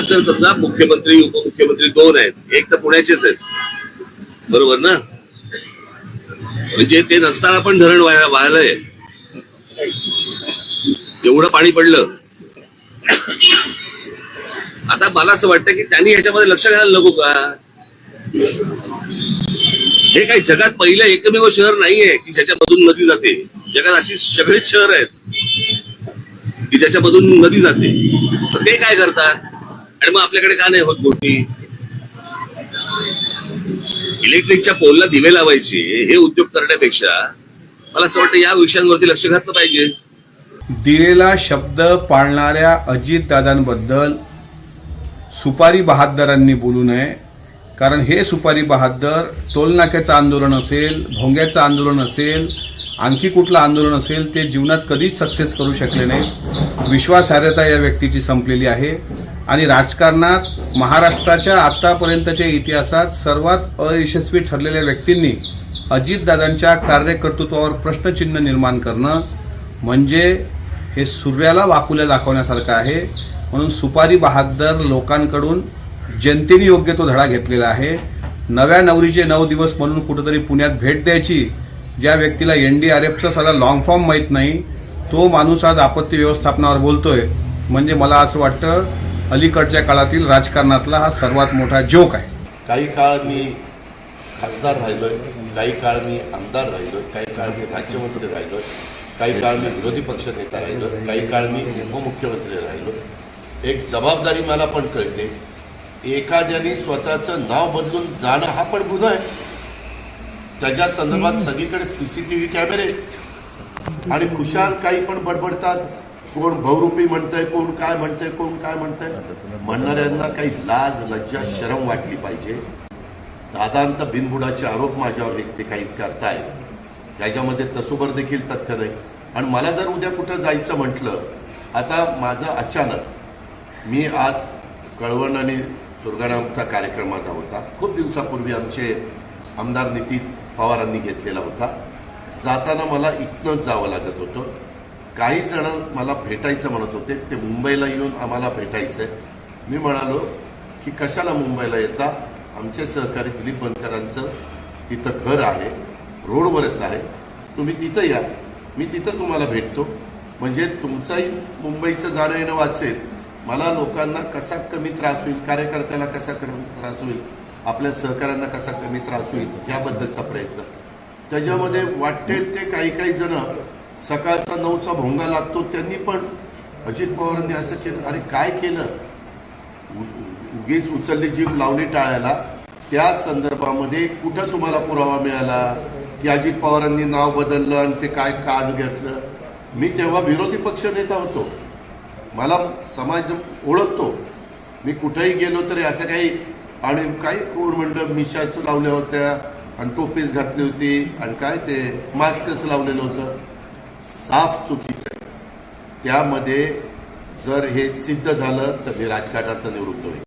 आज जर समजा मुख्यमंत्री उपमुख्यमंत्री दोन आहेत. एक तर पुण्याचेच आहेत. बरोबर ना? म्हणजे ते नसताना पण धरण वाहिलंय एवढं पाणी पडलं. आता मला असं वाटतं की त्यांनी ह्याच्यामध्ये लक्ष घालायला नको का? हे काही जगात पहिलं एकमेव शहर नाहीये की ज्याच्यामधून नदी जाते. जगात अशी सगळेच शहर आहेत की ज्याच्यामधून नदी जाते. तर ते काय करतात? आणि मग आपल्याकडे का नाही होत गोष्टी? इलेक्ट्रिकच्या पोलला दिवे लावायचे हे उद्योग करण्यापेक्षा मला असं वाटतं या विषयांवरती लक्ष घातलं पाहिजे. दिलेला शब्द पाळणाऱ्या अजितदादांबद्दल सुपारी बहादरांनी बोलू नये कारण हे सुपारी बहादर टोलनाक्याचं आंदोलन असेल भोंग्याचं आंदोलन असेल आणखी कुठलं आंदोलन असेल ते जीवनात कधीच सक्सेस करू शकले नाही विश्वासार्हता या व्यक्तीची संपलेली आहे. आणि राजकारणात महाराष्ट्राच्या आतापर्यंतच्या इतिहासात सर्वात अयशस्वी ठरलेल्या व्यक्तींनी अजितदादांच्या कार्यकर्तृत्वावर प्रश्नचिन्ह निर्माण करणं म्हणजे हे सूर्याला वाकुल्या दाखवण्यासारखं आहे. म्हणून सुपारी बहादर लोकांकडून जनतेने योग्य तो धडा घेतलेला आहे. नव्या नवरीचे नऊ दिवस म्हणून कुठंतरी पुण्यात भेट द्यायची ज्या व्यक्तीला एन डी आर एफचा सगळा लॉंग फॉर्म माहीत नाही तो माणूस आज आपत्ती व्यवस्थापनावर बोलतोय. म्हणजे मला असं वाटतं अलीकडच्या काळातील राजकारणातला हा सर्वात मोठा जोक आहे. काही काळ मी खासदार राहिलोय काही काळ मी आमदार राहिलोय काही काळ मी राज्यमंत्री राहिलोय काही काळ मी विरोधी पक्षनेता राहिलो काही काळ मी उपमुख्यमंत्री राहिलो एक जबाबदारी मला पण कळते एखाद्याने स्वतःचं नाव बदलून जाणं हा पण गुन्हा आहे. त्याच्या संदर्भात सगळीकडे सीसीटीव्ही कॅमेरे आणि खुशाल काही पण बडबडतात. कोण बहुरूपी म्हणतंय कोण काय म्हणतंय कोण काय म्हणतंय. म्हणणाऱ्यांना काही लाज लज्जा शरम वाटली पाहिजे. दादांत बिनबुडाचे आरोप माझ्यावर हे जे काही करताय त्याच्यामध्ये तसोबर देखील तथ्य नाही. आणि मला जर उद्या कुठं जायचं म्हटलं आता माझं अचानक मी आज कळवण आणि सुरगाणामचा कार्यक्रम माझा होता. खूप दिवसापूर्वी आमचे आमदार नितीन पवारांनी घेतलेला होता. जाताना मला इथनंच जावं लागत होतं. काही जण मला भेटायचं म्हणत होते. ते मुंबईला येऊन आम्हाला भेटायचं. आहे मी म्हणालो की कशाला मुंबईला येता? आमचे सहकारी दिलीप बनकरांचं तिथं घर आहे. रोडवरच आहे. तुम्ही तिथं या. मी तिथं तुम्हाला भेटतो. म्हणजे तुमचंही मुंबईचं जाणं येणं वाचेल. मला लोकांना कसा कमी त्रास होईल कार्यकर्त्याला कसा कमी त्रास होईल आपल्या सहकाऱ्यांना कसा कमी त्रास होईल ह्याबद्दलचा प्रयत्न. त्याच्यामध्ये वाटेल ते काही काही जण सकाळचा नऊचा भोंगा लागतो त्यांनी पण अजित पवारांनी असं केलं. अरे काय केलं? उगीच उचलली जीभ लावली टाळायला. त्या संदर्भामध्ये कुठं तुम्हाला पुरावा मिळाला? की अजित पवारांनी नाव बदललं आणि ते काय कार्ड घेतलं? मी तेव्हा विरोधी पक्ष नेता होतो. मला समाज ओळखतो. मी कुठंही गेलो तरी असं काही आणि काही कोण म्हणलं मिशाच लावल्या होत्या आणि टोपीच घातली होती आणि काय ते मास्कच लावलेलं होतं. साफ चुकीचं आहे. त्यामध्ये जर हे सिद्ध झालं तर मी राजकारणात निवृत्त होईल